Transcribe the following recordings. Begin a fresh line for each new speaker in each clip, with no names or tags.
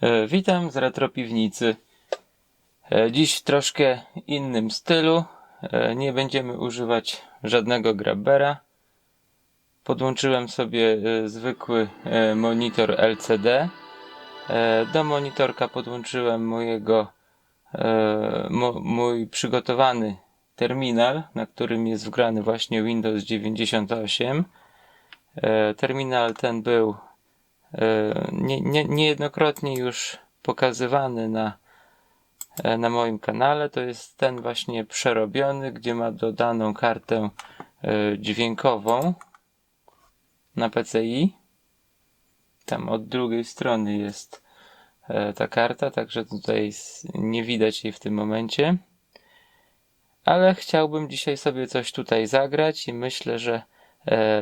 E, Witam z Retro Piwnicy. E, Dziś w troszkę innym stylu. E, Nie będziemy używać żadnego grabbera. Podłączyłem sobie zwykły monitor LCD. Do monitorka podłączyłem mojego mo, mój przygotowany terminal, na którym jest wgrany właśnie Windows 98. E, Terminal ten był nie, nie, niejednokrotnie już pokazywany na, e, na moim kanale. To jest ten właśnie przerobiony, gdzie ma dodaną kartę e, dźwiękową na PCI. Tam od drugiej strony jest e, ta karta, także tutaj nie widać jej w tym momencie. Ale chciałbym dzisiaj sobie coś tutaj zagrać i myślę, że e,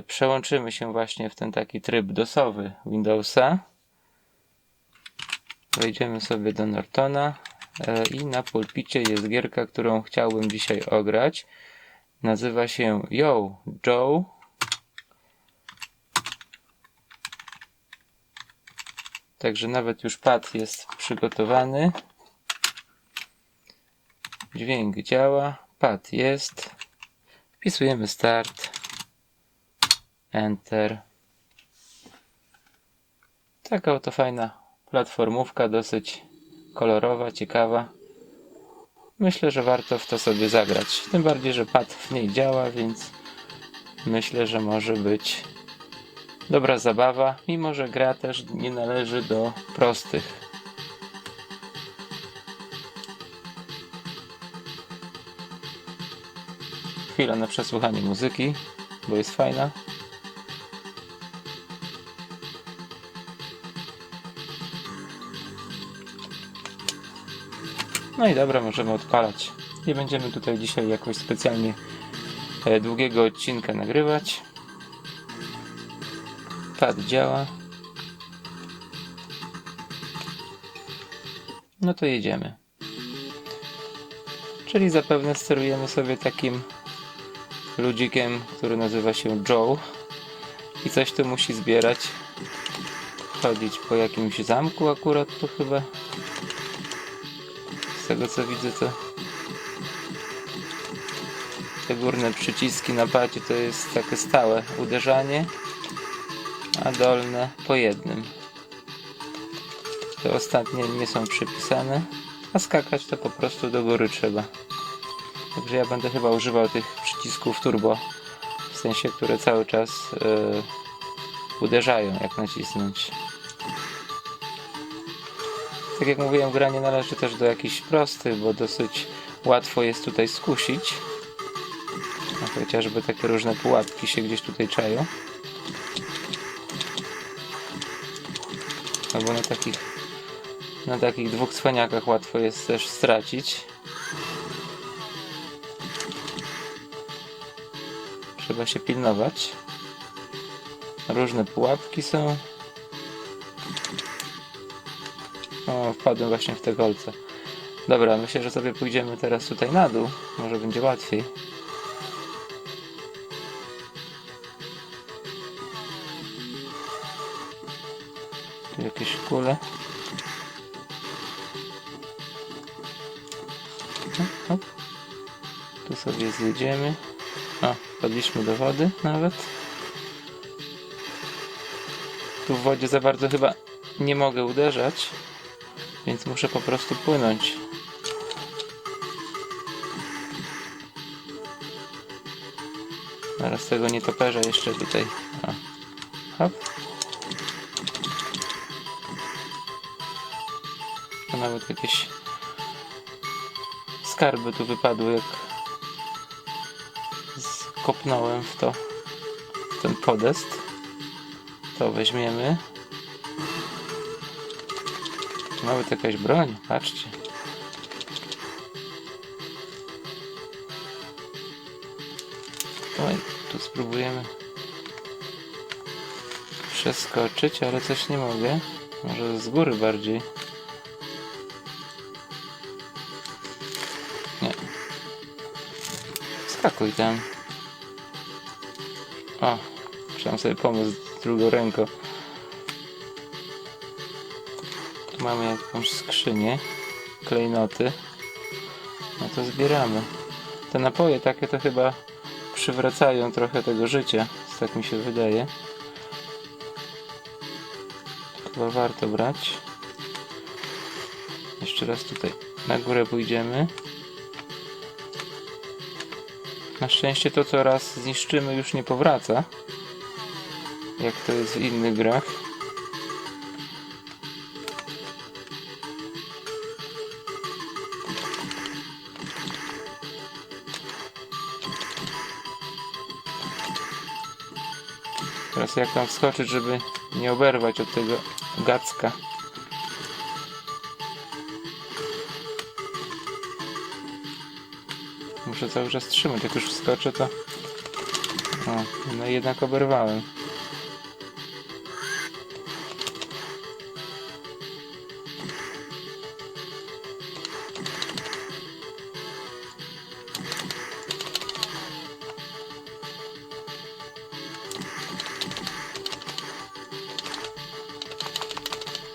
przełączymy się właśnie w ten taki tryb dosowy Windowsa. Wejdziemy sobie do Nortona e, i na pulpicie jest gierka, którą chciałbym dzisiaj ograć. Nazywa się Yo Joe. Także nawet już pad jest przygotowany. Dźwięk działa, pad jest. Wpisujemy start. Enter. Taka oto fajna platformówka, dosyć kolorowa, ciekawa. Myślę, że warto w to sobie zagrać. Tym bardziej, że pad w niej działa, więc myślę, że może być dobra zabawa, mimo że gra też nie należy do prostych. Chwila na przesłuchanie muzyki, bo jest fajna. No i dobra, możemy odpalać. Nie będziemy tutaj dzisiaj jakoś specjalnie e, długiego odcinka nagrywać. Pad działa. No to jedziemy. Czyli zapewne sterujemy sobie takim ludzikiem, który nazywa się Joe i coś tu musi zbierać. Chodzić po jakimś zamku akurat tu chyba. Z tego co widzę to te górne przyciski na padzie to jest takie stałe uderzanie, a dolne po jednym. Te ostatnie nie są przypisane, a skakać to po prostu do góry trzeba. Także ja będę chyba używał tych przycisków turbo, w sensie, które cały czas yy, uderzają, jak nacisnąć. Tak jak mówiłem, gra nie należy też do jakichś prostych, bo dosyć łatwo jest tutaj skusić. No, chociażby takie różne pułapki się gdzieś tutaj czają. Albo na takich na takich dwóch cwaniakach łatwo jest też stracić. Trzeba się pilnować. Różne pułapki są. O, wpadłem właśnie w te kolce. Dobra, myślę, że sobie pójdziemy teraz tutaj na dół. Może będzie łatwiej. Tu jakieś kule. Tu sobie zjedziemy. O, wpadliśmy do wody nawet. Tu w wodzie za bardzo chyba nie mogę uderzać, więc muszę po prostu płynąć. Zaraz tego nietoperza jeszcze tutaj. O. Hop. To nawet jakieś skarby tu wypadły, jak skopnąłem w to, w ten podest. To weźmiemy. Nawet jakaś broń, patrzcie. Oj, tu spróbujemy przeskoczyć, ale coś nie mogę. Może z góry bardziej. Nie. Skakuj tam. O, chciałem sobie pomóc drugą ręką. Mamy jakąś skrzynię, klejnoty, no to zbieramy. Te napoje takie to chyba przywracają trochę tego życia, tak mi się wydaje. Chyba warto brać. Jeszcze raz tutaj na górę pójdziemy. Na szczęście to co raz zniszczymy już nie powraca. Jak to jest w innych grach. Teraz jak tam wskoczyć, żeby nie oberwać od tego gacka. Muszę cały czas trzymać, jak już wskoczę to... O, no jednak oberwałem.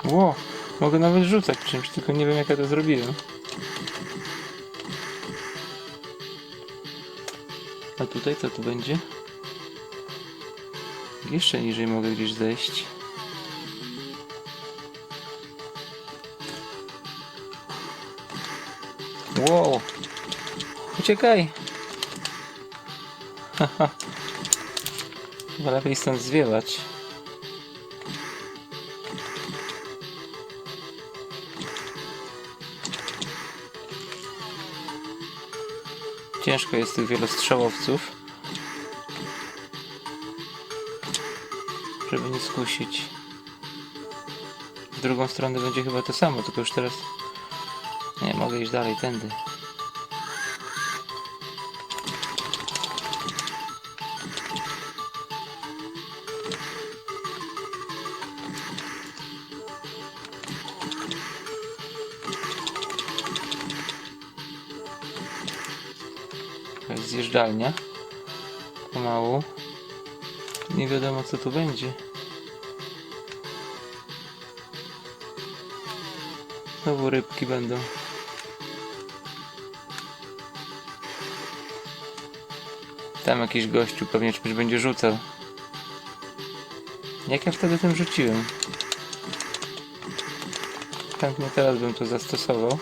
Ło, mogę nawet rzucać czymś, tylko nie wiem jak ja to zrobiłem. A tutaj co tu będzie? Jeszcze niżej mogę gdzieś zejść. Wow! Uciekaj! Haha. Chyba lepiej stąd zwiewać. Ciężko jest tych wielostrzałowców. Żeby nie skusić. W drugą stronę będzie chyba to samo, tylko już teraz... Nie, mogę iść dalej, tędy. Zjeżdżalnia. Pomału. Nie wiadomo co tu będzie. Znowu rybki będą. Tam jakiś gościu pewnie czymś będzie rzucał. Jak ja wtedy tym rzuciłem? Chętnie teraz bym to zastosował.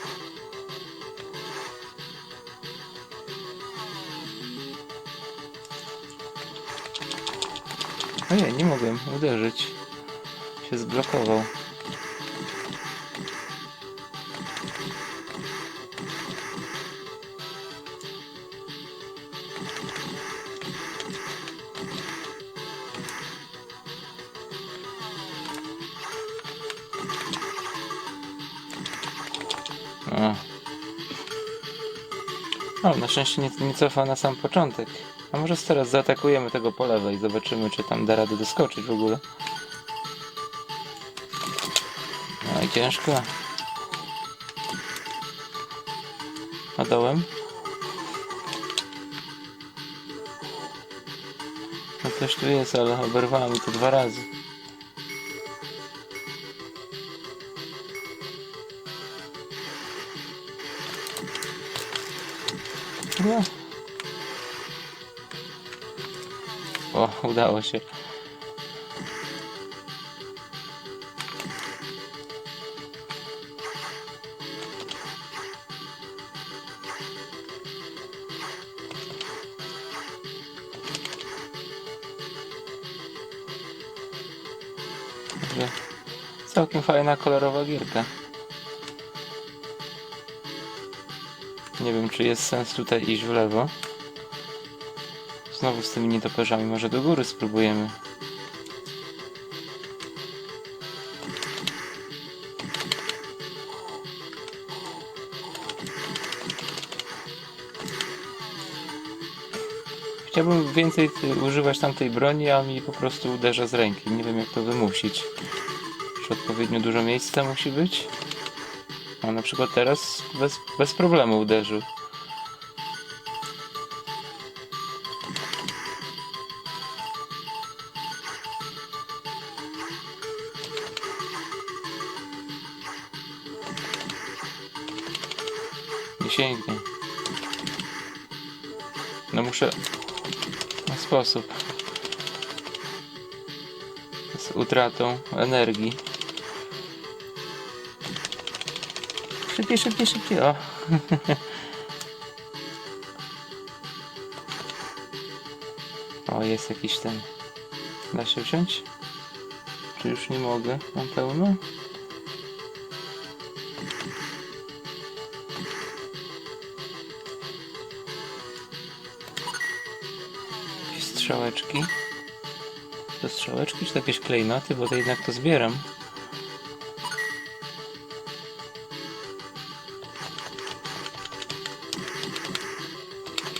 Ojej, nie mogłem uderzyć. Się zblokował. O. O, na szczęście nie, nie cofa na sam początek. A może teraz zaatakujemy tego po lewej i zobaczymy, czy tam da radę doskoczyć w ogóle. No i ciężko. A dołem? No też tu jest, ale oberwałem mi to dwa razy. No. O, udało się. Całkiem fajna, kolorowa gierka. Nie wiem, czy jest sens tutaj iść w lewo. Znowu z tymi nietoperzami. Może do góry spróbujemy. Chciałbym więcej używać tamtej broni, a mi po prostu uderza z ręki. Nie wiem jak to wymusić. Czy odpowiednio dużo miejsca musi być? A na przykład teraz bez, bez problemu uderzył. Sięgnie. No muszę... Na sposób. Z utratą energii. Szybciej, szybciej, szybciej. O. o, jest jakiś ten. Da się wziąć? Czy już nie mogę? Mam pełno? Strzałeczki. To strzałeczki czy jakieś klejnoty? Bo to jednak to zbieram.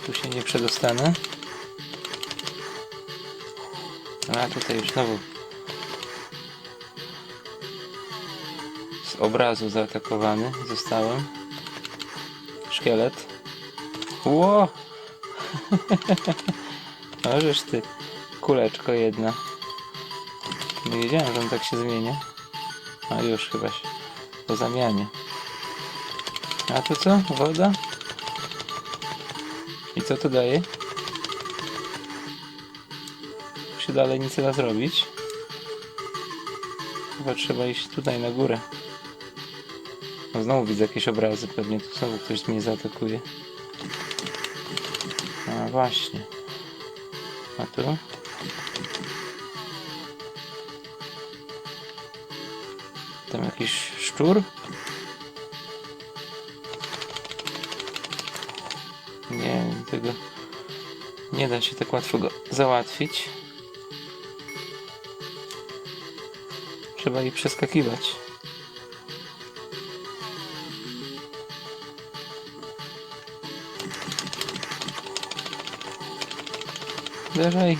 Tu się nie przedostanę. A tutaj już znowu z obrazu zaatakowany zostałem. Szkielet. Ło! Możesz ty, kuleczko jedna. Nie wiedziałem, że on tak się zmienia. A już chyba się po zamianie. A to co? Woda? I co to daje? Się dalej nic nie da zrobić. Chyba trzeba iść tutaj na górę. No znowu widzę jakieś obrazy, pewnie tu znowu ktoś mnie zaatakuje. A właśnie. A tu? Tam jakiś szczur? Nie, tego nie da się tak łatwo go załatwić. Trzeba ich przeskakiwać. Uderzaj.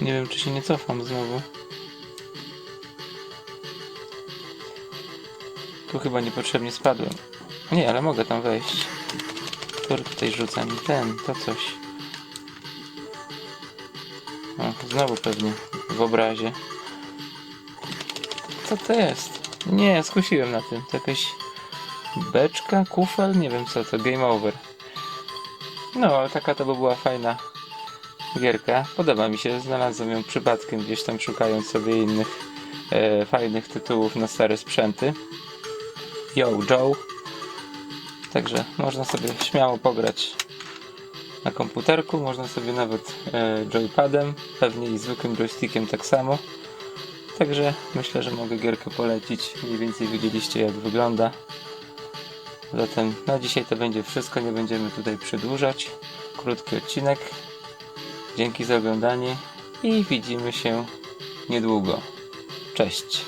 Nie wiem, czy się nie cofam znowu. Tu chyba niepotrzebnie spadłem. Nie, ale mogę tam wejść. Który tutaj rzuca mi ten, to coś. O, znowu pewnie w obrazie. Co to jest? Nie, skusiłem na tym. To jakaś beczka, kufel, nie wiem co to, game over. No, ale taka to by była fajna gierka. Podoba mi się, znalazłem ją przypadkiem gdzieś tam szukając sobie innych e, fajnych tytułów na stare sprzęty. Yo, Joe. Także można sobie śmiało pograć na komputerku, można sobie nawet e, joypadem, pewnie i zwykłym joystickiem tak samo. Także myślę, że mogę gierkę polecić. Mniej więcej widzieliście jak wygląda. Zatem na dzisiaj to będzie wszystko, nie będziemy tutaj przedłużać. Krótki odcinek. Dzięki za oglądanie i widzimy się niedługo. Cześć.